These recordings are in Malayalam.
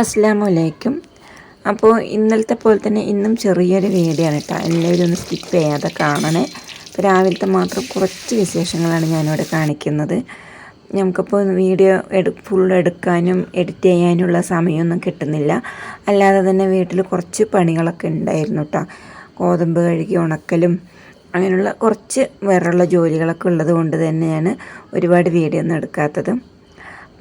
അസ്സാമലൈക്കും അപ്പോൾ ഇന്നലത്തെ പോലെ തന്നെ ഇന്നും ചെറിയൊരു വീഡിയോ ആണ് കേട്ടോ. എല്ലാവരും ഒന്ന് സ്കിപ്പ് ചെയ്യാതെ കാണണേ. അപ്പോൾ രാവിലത്തെ മാത്രം കുറച്ച് വിശേഷങ്ങളാണ് ഞാനിവിടെ കാണിക്കുന്നത്. നമുക്കിപ്പോൾ വീഡിയോ എടു ഫുൾ എടുക്കാനും എഡിറ്റ് ചെയ്യാനുള്ള സമയമൊന്നും കിട്ടുന്നില്ല. അല്ലാതെ തന്നെ വീട്ടിൽ കുറച്ച് പണികളൊക്കെ ഉണ്ടായിരുന്നു കേട്ടോ. ഗോതമ്പ് കഴുകി ഉണക്കലും അങ്ങനെയുള്ള കുറച്ച് വേറെയുള്ള ജോലികളൊക്കെ ഉള്ളത് കൊണ്ട് തന്നെയാണ് ഒരുപാട് വീഡിയോ ഒന്നും എടുക്കാത്തത്.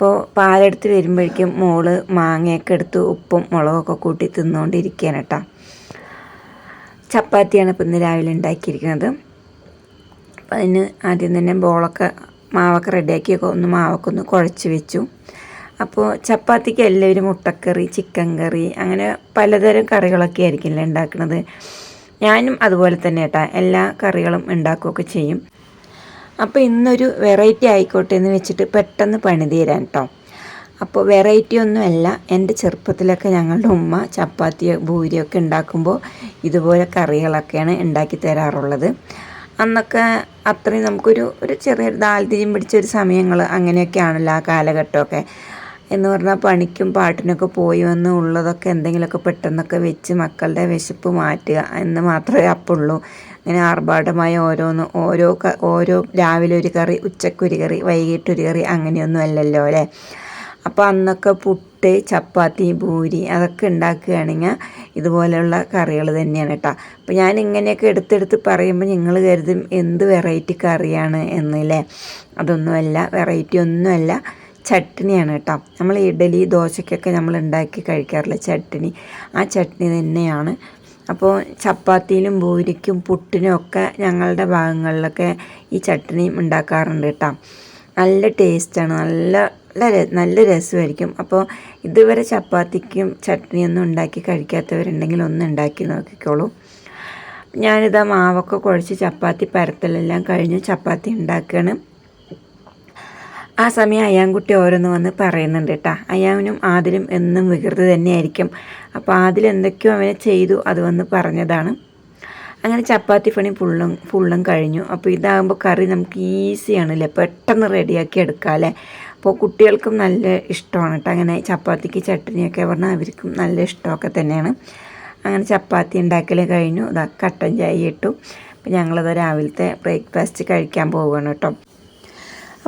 അപ്പോൾ പാലെടുത്ത് വരുമ്പോഴേക്കും മോൾ മാങ്ങയൊക്കെ എടുത്ത് ഉപ്പും മുളകൊക്കെ കൂട്ടി തിന്നുകൊണ്ടിരിക്കുകയാണ് കേട്ടോ. ചപ്പാത്തിയാണ് ഇപ്പം ഇന്ന് രാവിലെ ഉണ്ടാക്കിയിരിക്കുന്നത്. അപ്പം അതിന് ആദ്യം തന്നെ ബോളൊക്കെ മാവൊക്കെ റെഡിയാക്കി ഒന്ന് മാവൊക്കെ ഒന്ന് കുഴച്ച് വെച്ചു. അപ്പോൾ ചപ്പാത്തിക്ക് എല്ലാവരും മുട്ടക്കറി ചിക്കൻ കറി അങ്ങനെ പലതരം കറികളൊക്കെ ആയിരിക്കില്ല ഉണ്ടാക്കുന്നത് ഞാനും അതുപോലെ തന്നെ കേട്ടോ. എല്ലാ കറികളും ഉണ്ടാക്കുകയൊക്കെ ചെയ്യും. അപ്പോൾ ഇന്നൊരു വെറൈറ്റി ആയിക്കോട്ടെ എന്ന് വെച്ചിട്ട് പെട്ടെന്ന് പണി തീരാൻ കേട്ടോ അപ്പോൾ വെറൈറ്റി ഒന്നുമല്ല എന്റെ ചെറുപ്പത്തിലൊക്കെ ഞങ്ങളുടെ ഉമ്മ ചപ്പാത്തിയോ ഭൂരിയോ ഒക്കെ ഉണ്ടാക്കുമ്പോൾ ഇതുപോലെ കറികളൊക്കെയാണ് ഉണ്ടാക്കി തരാറുള്ളത്. അന്നൊക്കെ അത്രയും നമുക്കൊരു ഒരു ചെറിയ ദാൽതിരിയും പിടിച്ച ഒരു സമയങ്ങൾ അങ്ങനെയൊക്കെയാണല്ലോ ആ കാലഘട്ടമൊക്കെ. എന്ന് പറഞ്ഞാൽ പണിക്കും പാട്ടിനൊക്കെ പോയി വന്ന് ഉള്ളതൊക്കെ എന്തെങ്കിലുമൊക്കെ പെട്ടെന്നൊക്കെ വെച്ച് മക്കളുടെ വിശപ്പ് മാറ്റുക എന്ന് മാത്രമേ അപ്പുള്ളൂ. അങ്ങനെ ആർഭാടമായ ഓരോന്ന് ഓരോ ഓരോ രാവിലെ ഒരു കറി ഉച്ചക്കൊരു കറി വൈകിട്ടൊരു കറി അങ്ങനെയൊന്നും അല്ലല്ലോ അല്ലേ? അപ്പോൾ അന്നൊക്കെ പുട്ട് ചപ്പാത്തി പൂരി അതൊക്കെ ഉണ്ടാക്കുകയാണെങ്കിൽ ഇതുപോലെയുള്ള കറികൾ തന്നെയാണ് കേട്ടോ. അപ്പോൾ ഞാൻ ഇങ്ങനെയൊക്കെ എടുത്തെടുത്ത് പറയുമ്പോൾ നിങ്ങൾ കരുതും എന്ത് വെറൈറ്റി കറിയാണ് എന്നല്ലേ അതൊന്നുമല്ല വെറൈറ്റി ഒന്നുമല്ല. ചട്നിയാണ് കേട്ടോ. നമ്മൾ ഇഡലി ദോശയ്ക്കൊക്കെ നമ്മൾ ഉണ്ടാക്കി കഴിക്കാറില്ല ചട്നി. ആ ചട്നി തന്നെയാണ്. അപ്പോൾ ചപ്പാത്തിയിലും പൂരിക്കും പുട്ടിനും ഒക്കെ ഞങ്ങളുടെ ഭാഗങ്ങളിലൊക്കെ ഈ ചട്നി ഉണ്ടാക്കാറുണ്ട് കേട്ടോ. നല്ല ടേസ്റ്റാണ് നല്ല നല്ല നല്ല രസമായിരിക്കും. അപ്പോൾ ഇതുവരെ ചപ്പാത്തിക്കും ചട്നിയൊന്നും ഉണ്ടാക്കി കഴിക്കാത്തവരുണ്ടെങ്കിൽ ഒന്ന് ഉണ്ടാക്കി നോക്കിക്കോളൂ. ഞാനിതാ മാവൊക്കെ കുഴച്ച് ചപ്പാത്തി പരത്തലെല്ലാം കഴിഞ്ഞ് ചപ്പാത്തി ഉണ്ടാക്കുകയാണ് ആ സമയം അയ്യാൻകുട്ടി ഓരോന്ന് വന്ന് പറയുന്നുണ്ട് കേട്ടോ അയ്യാവിനും ആദിലും എന്നും വികൃതി തന്നെയായിരിക്കും. അപ്പോൾ ആദിൽ എന്തൊക്കെയോ അവനെ ചെയ്തു അത് വന്ന് പറഞ്ഞതാണ്. അങ്ങനെ ചപ്പാത്തി പണി ഫുള്ളും ഫുള്ളും കഴിഞ്ഞു. അപ്പോൾ ഇതാകുമ്പോൾ കറി നമുക്ക് ഈസിയാണ് അല്ലേ പെട്ടെന്ന് റെഡിയാക്കി എടുക്കാം അല്ലേ അപ്പോൾ കുട്ടികൾക്കും നല്ല ഇഷ്ടമാണ് കേട്ടോ അങ്ങനെ ചപ്പാത്തിക്ക് ചട്ടിനിയൊക്കെ പറഞ്ഞാൽ അവർക്കും നല്ല ഇഷ്ടമൊക്കെ തന്നെയാണ്. അങ്ങനെ ചപ്പാത്തി ഉണ്ടാക്കൽ കഴിഞ്ഞു. ഇതാ കട്ടൻ ചായ ഇട്ടു. അപ്പോൾ ഞങ്ങളത് രാവിലത്തെ ബ്രേക്ക്ഫാസ്റ്റ് കഴിക്കാൻ പോവുകയാണ് കേട്ടോ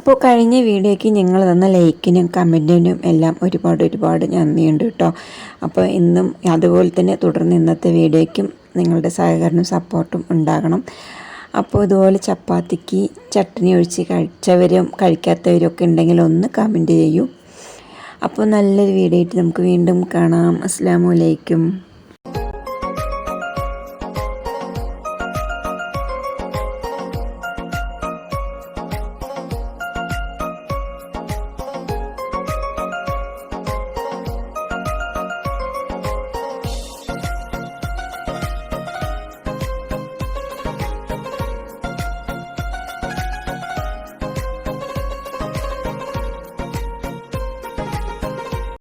അപ്പോൾ കഴിഞ്ഞ വീഡിയോയ്ക്ക് നിങ്ങൾ തന്ന ലൈക്കിനും കമന്റിനും എല്ലാം ഒരുപാട് ഒരുപാട് നന്ദിയുണ്ട് കേട്ടോ. അപ്പോൾ ഇന്നും അതുപോലെ തന്നെ തുടർന്ന് ഇന്നത്തെ വീഡിയോയ്ക്കും നിങ്ങളുടെ സഹകരണവും സപ്പോർട്ടും ഉണ്ടാകണം. അപ്പോൾ ഇതുപോലെ ചപ്പാത്തിക്ക് ചട്ടണി ഒഴിച്ച് കഴിച്ചവരും കഴിക്കാത്തവരും ഒക്കെ ഉണ്ടെങ്കിൽ ഒന്ന് കമന്റ് ചെയ്യൂ. അപ്പോൾ നല്ലൊരു വീഡിയോ ആയിട്ട് നമുക്ക് വീണ്ടും കാണാം. അസ്സാം വലൈക്കും